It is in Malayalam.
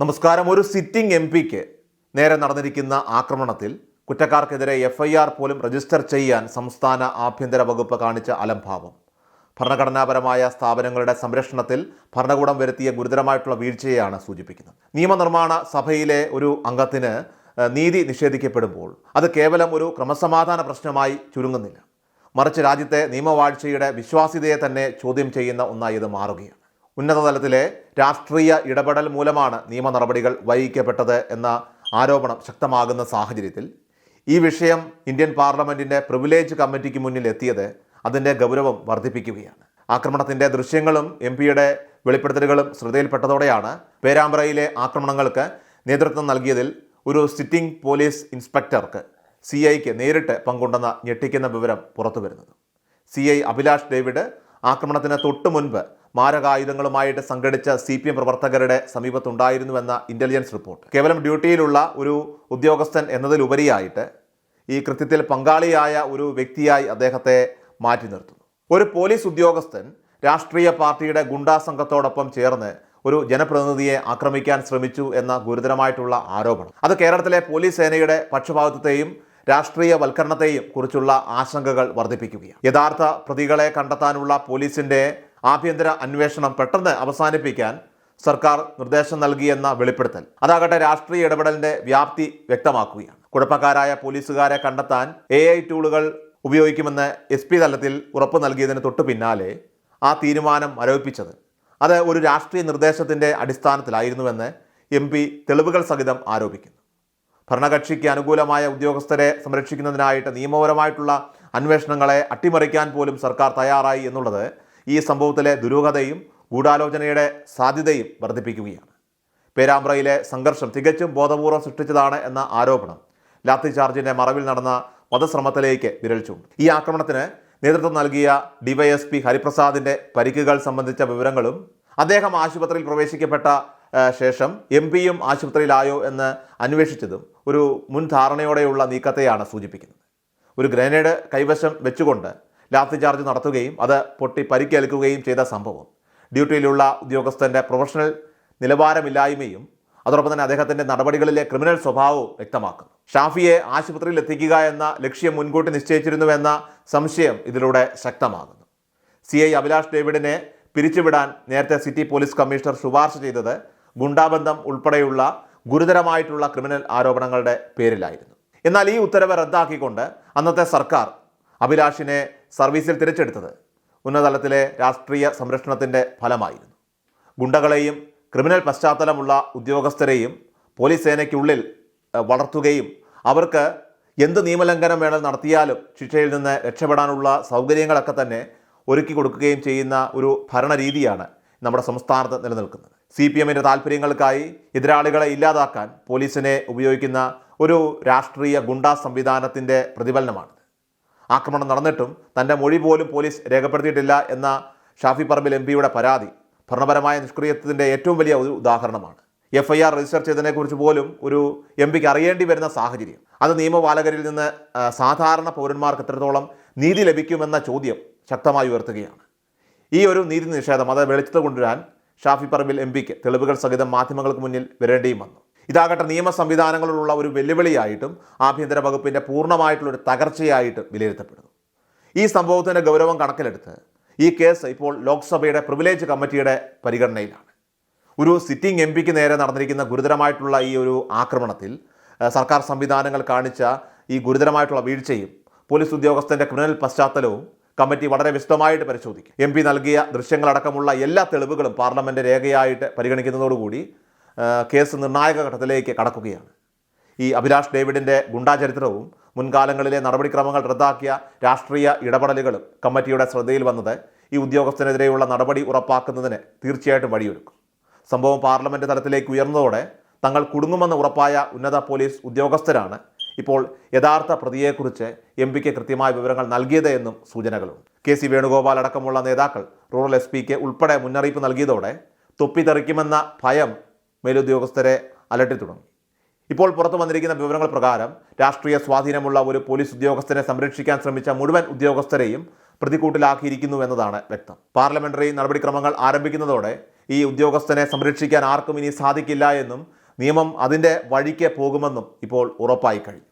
നമസ്കാരം. ഒരു സിറ്റിംഗ് എം പിക്ക് നേരെ നടന്നിരിക്കുന്ന ആക്രമണത്തിൽ കുറ്റക്കാർക്കെതിരെ എഫ് ഐ ആർ പോലും രജിസ്റ്റർ ചെയ്യാൻ സംസ്ഥാന ആഭ്യന്തര വകുപ്പ് കാണിച്ച അലംഭാവം. ഭരണഘടനാപരമായ സ്ഥാപനങ്ങളുടെ സംരക്ഷണത്തിൽ ഭരണകൂടം വരുത്തിയ ഗുരുതരമായിട്ടുള്ള വീഴ്ചയാണ് സൂചിപ്പിക്കുന്നത്. നിയമനിർമ്മാണ സഭയിലെ ഒരു അംഗത്തിന് നീതി നിഷേധിക്കപ്പെടുമ്പോൾ അത് കേവലം ഒരു ക്രമസമാധാന പ്രശ്നമായി ചുരുങ്ങുന്നില്ല. മറിച്ച് രാജ്യത്തെ നിയമവാഴ്ചയുടെ വിശ്വാസ്യതയെ തന്നെ ചോദ്യം ചെയ്യുന്ന ഒന്നായി ഇത് മാറുകയാണ്. ഉന്നതതലത്തിലെ രാഷ്ട്രീയ ഇടപെടൽ മൂലമാണ് നിയമ നടപടികൾ വൈകിക്കപ്പെട്ടത് എന്ന ആരോപണം ശക്തമാകുന്ന സാഹചര്യത്തിൽ ഈ വിഷയം ഇന്ത്യൻ പാർലമെന്റിന്റെ പ്രിവിലേജ് കമ്മിറ്റിക്ക് മുന്നിൽ എത്തിയത് അതിന്റെ ഗൗരവം വർദ്ധിപ്പിക്കുകയാണ്. ആക്രമണത്തിന്റെ ദൃശ്യങ്ങളും എം പിയുടെ വെളിപ്പെടുത്തലുകളും ശ്രദ്ധയിൽപ്പെട്ടതോടെയാണ് പേരാമ്പ്രയിലെ ആക്രമണങ്ങൾക്ക് നേതൃത്വം നൽകിയതിൽ ഒരു സിറ്റിംഗ് പോലീസ് ഇൻസ്പെക്ടർക്ക് സി ഐക്ക് നേരിട്ട് പങ്കുണ്ടെന്ന ഞെട്ടിക്കുന്ന വിവരം പുറത്തു വരുന്നത് സി ഐ അഭിലാഷ് ഡേവിഡ് ആക്രമണത്തിന് തൊട്ടു മുൻപ് മാരകായുധങ്ങളുമായിട്ട് സംഘടിച്ച സി പി എം പ്രവർത്തകരുടെ സമീപത്തുണ്ടായിരുന്നുവെന്ന ഇന്റലിജൻസ് റിപ്പോർട്ട് കേവലം ഡ്യൂട്ടിയിലുള്ള ഒരു ഉദ്യോഗസ്ഥൻ എന്നതിലുപരിയായിട്ട് ഈ കൃത്യത്തിൽ പങ്കാളിയായ ഒരു വ്യക്തിയായി അദ്ദേഹത്തെ മാറ്റി നിർത്തുന്നു. ഒരു പോലീസ് ഉദ്യോഗസ്ഥൻ രാഷ്ട്രീയ പാർട്ടിയുടെ ഗുണ്ടാ സംഘത്തോടൊപ്പം ചേർന്ന് ഒരു ജനപ്രതിനിധിയെ ആക്രമിക്കാൻ ശ്രമിച്ചു എന്ന ഗുരുതരമായിട്ടുള്ള ആരോപണം. അത് കേരളത്തിലെ പോലീസ് സേനയുടെ പക്ഷപാതിത്വത്തെയും രാഷ്ട്രീയ വൽക്കരണത്തെയും കുറിച്ചുള്ള ആശങ്കകൾ വർദ്ധിപ്പിക്കുകയാണ്. യഥാർത്ഥ പ്രതികളെ കണ്ടെത്താനുള്ള പോലീസിന്റെ ആഭ്യന്തര അന്വേഷണം പെട്ടെന്ന് അവസാനിപ്പിക്കാൻ സർക്കാർ നിർദ്ദേശം നൽകിയെന്ന വെളിപ്പെടുത്തൽ. അതാകട്ടെ രാഷ്ട്രീയ ഇടപെടലിന്റെ വ്യാപ്തി വ്യക്തമാക്കുകയാണ്. കുഴപ്പക്കാരായ പോലീസുകാരെ കണ്ടെത്താൻ എ ഐ ടൂളുകൾ ഉപയോഗിക്കുമെന്ന് എസ് പി തലത്തിൽ ഉറപ്പ് നൽകിയതിന് തൊട്ടു പിന്നാലെ ആ തീരുമാനം മരവിപ്പിച്ചത് അത് ഒരു രാഷ്ട്രീയ നിർദ്ദേശത്തിന്റെ അടിസ്ഥാനത്തിലായിരുന്നുവെന്ന് എം പി തെളിവുകൾ സഹിതം ആരോപിക്കുന്നു. ഭരണകക്ഷിക്ക് അനുകൂലമായ ഉദ്യോഗസ്ഥരെ സംരക്ഷിക്കുന്നതിനായിട്ട് നിയമപരമായിട്ടുള്ള അന്വേഷണങ്ങളെ അട്ടിമറിക്കാൻ പോലും സർക്കാർ തയ്യാറായി എന്നുള്ളത് ഈ സംഭവത്തിലെ ദുരൂഹതയും ഗൂഢാലോചനയുടെ സാധ്യതയും വർദ്ധിപ്പിക്കുകയാണ്. പേരാമ്പ്രയിലെ സംഘർഷം തികച്ചും ബോധപൂർവം സൃഷ്ടിച്ചതാണ് എന്ന ആരോപണം ലാത്തി ചാർജിന്റെ മറവിൽ നടന്ന വധശ്രമത്തിലേക്ക് വിരൽ ഈ ആക്രമണത്തിന് നേതൃത്വം നൽകിയ ഡിവൈഎസ്പി ഹരിപ്രസാദിന്റെ പരിക്കുകൾ സംബന്ധിച്ച വിവരങ്ങളും അദ്ദേഹം ആശുപത്രിയിൽ പ്രവേശിക്കപ്പെട്ട ശേഷം എം പിയും ആശുപത്രിയിലായോ എന്ന് അന്വേഷിച്ചതും ഒരു മുൻ ധാരണയോടെയുള്ള നീക്കത്തെയാണ് സൂചിപ്പിക്കുന്നത്. ഒരു ഗ്രനേഡ് കൈവശം വെച്ചുകൊണ്ട് ലാത്തി ചാർജ് നടത്തുകയും അത് പൊട്ടി പരിക്കേൽക്കുകയും ചെയ്ത സംഭവം. ഡ്യൂട്ടിയിലുള്ള ഉദ്യോഗസ്ഥന്റെ പ്രൊഫഷണൽ നിലവാരമില്ലായ്മയും അതോടൊപ്പം തന്നെ അദ്ദേഹത്തിന്റെ നടപടികളിലെ ക്രിമിനൽ സ്വഭാവവും വ്യക്തമാക്കുന്നു. ഷാഫിയെ ആശുപത്രിയിൽ എത്തിക്കുക എന്ന ലക്ഷ്യം മുൻകൂട്ടി നിശ്ചയിച്ചിരുന്നുവെന്ന സംശയം ഇതിലൂടെ ശക്തമാകുന്നു. സി ഐ അഭിലാഷ് ഡേവിഡിനെ പിരിച്ചുവിടാൻ നേരത്തെ സിറ്റി പോലീസ് കമ്മീഷണർ ശുപാർശ ചെയ്തത് ഗുണ്ടാബന്ധം ഉൾപ്പെടെയുള്ള ഗുരുതരമായിട്ടുള്ള ക്രിമിനൽ ആരോപണങ്ങളുടെ പേരിലായിരുന്നു. എന്നാൽ ഈ ഉത്തരവ് റദ്ദാക്കിക്കൊണ്ട് അന്നത്തെ സർക്കാർ അഭിലാഷിനെ സർവീസിൽ തിരിച്ചെടുത്തത് ഉന്നതതലത്തിലെ രാഷ്ട്രീയ സംരക്ഷണത്തിന്റെ ഫലമായിരുന്നു. ഗുണ്ടകളെയും ക്രിമിനൽ പശ്ചാത്തലമുള്ള ഉദ്യോഗസ്ഥരെയും പോലീസ് സേനയ്ക്കുള്ളിൽ വളർത്തുകയും അവർക്ക് എന്ത് നിയമലംഘനം വേണം നടത്തിയാലും ശിക്ഷയിൽ നിന്ന് രക്ഷപ്പെടാനുള്ള സൗകര്യങ്ങളൊക്കെ തന്നെ ഒരുക്കി കൊടുക്കുകയും ചെയ്യുന്ന ഒരു ഭരണരീതിയാണ് നമ്മുടെ സംസ്ഥാനത്ത് നിലനിൽക്കുന്നത്. സി പി എമ്മിന്റെ താല്പര്യങ്ങൾക്കായി എതിരാളികളെ ഇല്ലാതാക്കാൻ പോലീസിനെ ഉപയോഗിക്കുന്ന ഒരു രാഷ്ട്രീയ ഗുണ്ടാ സംവിധാനത്തിന്റെ പ്രതിഫലനമാണിത്. ആക്രമണം നടന്നിട്ടും തന്റെ മൊഴി പോലും പോലീസ് രേഖപ്പെടുത്തിയിട്ടില്ല എന്ന ഷാഫി പറമ്പിൽ എം പിയുടെ പരാതി ഭരണപരമായ നിഷ്ക്രിയത്വത്തിന്റെ ഏറ്റവും വലിയ ഒരു ഉദാഹരണമാണ്. എഫ് ഐ ആർ രജിസ്റ്റർ ചെയ്തതിനെക്കുറിച്ച് പോലും ഒരു എം പിക്ക് അറിയേണ്ടി വരുന്ന സാഹചര്യം. അത് നിയമപാലകരിൽ നിന്ന് സാധാരണ പൗരന്മാർക്ക് എത്രത്തോളം നീതി ലഭിക്കുമെന്ന ചോദ്യം ശക്തമായി ഉയർത്തുകയാണ്. ഈ ഒരു നീതി നിഷേധം അത് വെളിച്ചത്ത് കൊണ്ടുവരാൻ ഷാഫി പറമ്പിൽ എം പിക്ക് തെളിവുകൾ സഹിതം മാധ്യമങ്ങൾക്ക് മുന്നിൽ വരേണ്ടിയും വന്നു. ഇതാകട്ടെ നിയമ സംവിധാനങ്ങളിലുള്ള ഒരു വെല്ലുവിളിയായിട്ടും ആഭ്യന്തര വകുപ്പിന്റെ പൂർണമായിട്ടുള്ള ഒരു തകർച്ചയായിട്ട് വിലയിരുത്തപ്പെടുന്നു. ഈ സംഭവത്തിന്റെ ഗൗരവം കണക്കിലെടുത്ത് ഈ കേസ് ഇപ്പോൾ ലോക്സഭയുടെ പ്രിവിലേജ് കമ്മിറ്റിയുടെ പരിഗണനയിലാണ്. ഒരു സിറ്റിംഗ് എം പിക്ക് നേരെ നടന്നിരിക്കുന്ന ഗുരുതരമായിട്ടുള്ള ഈ ഒരു ആക്രമണത്തിൽ സർക്കാർ സംവിധാനങ്ങൾ കാണിച്ച ഈ ഗുരുതരമായിട്ടുള്ള വീഴ്ചയും പോലീസ് ഉദ്യോഗസ്ഥന്റെ ക്രിമിനൽ പശ്ചാത്തലവും കമ്മിറ്റി വളരെ വിശദമായിട്ട് പരിശോധിക്കും. എം പി നൽകിയ ദൃശ്യങ്ങളടക്കമുള്ള എല്ലാ തെളിവുകളും പാർലമെന്റ് രേഖയായിട്ട് പരിഗണിക്കുന്നതോടുകൂടി കേസ് നിർണായക ഘട്ടത്തിലേക്ക് കടക്കുകയാണ്. ഈ അഭിലാഷ് ഡേവിഡിന്റെ ഗുണ്ടാചരിത്രവും മുൻകാലങ്ങളിലെ നടപടിക്രമങ്ങൾ റദ്ദാക്കിയ രാഷ്ട്രീയ ഇടപെടലുകളും കമ്മിറ്റിയുടെ ശ്രദ്ധയിൽ വന്നത് ഈ ഉദ്യോഗസ്ഥനെതിരെയുള്ള നടപടി ഉറപ്പാക്കുന്നതിന് തീർച്ചയായിട്ടും വഴിയൊരുക്കും. സംഭവം പാർലമെന്റ് തലത്തിലേക്ക് ഉയർന്നതോടെ തങ്ങൾ കുടുങ്ങുമെന്ന് ഉറപ്പായ ഉന്നത പോലീസ് ഉദ്യോഗസ്ഥരാണ് ഇപ്പോൾ യഥാർത്ഥ പ്രതിയെക്കുറിച്ച് എം പിക്ക് കൃത്യമായ വിവരങ്ങൾ നൽകിയത് എന്നും സൂചനകളുണ്ട്. കെ സി വേണുഗോപാൽ അടക്കമുള്ള നേതാക്കൾ റൂറൽ എസ് പിക്ക് ഉൾപ്പെടെ മുന്നറിയിപ്പ് നൽകിയതോടെ തൊപ്പിത്തെറിക്കുമെന്ന ഭയം മേലുദ്യോഗസ്ഥരെ അലട്ടി തുടങ്ങി. ഇപ്പോൾ പുറത്തു വന്നിരിക്കുന്ന വിവരങ്ങൾ പ്രകാരം രാഷ്ട്രീയ സ്വാധീനമുള്ള ഒരു പോലീസ് ഉദ്യോഗസ്ഥനെ സംരക്ഷിക്കാൻ ശ്രമിച്ച മുഴുവൻ ഉദ്യോഗസ്ഥരെയും പ്രതിക്കൂട്ടിലാക്കിയിരിക്കുന്നു എന്നതാണ് വ്യക്തം. പാർലമെന്ററി നടപടിക്രമങ്ങൾ ആരംഭിക്കുന്നതോടെ ഈ ഉദ്യോഗസ്ഥനെ സംരക്ഷിക്കാൻ ആർക്കും ഇനി സാധിക്കില്ല എന്നും നിയമം അതിന്റെ വഴിക്ക് പോകുമെന്നും ഇപ്പോൾ ഉറപ്പായി കഴിഞ്ഞു.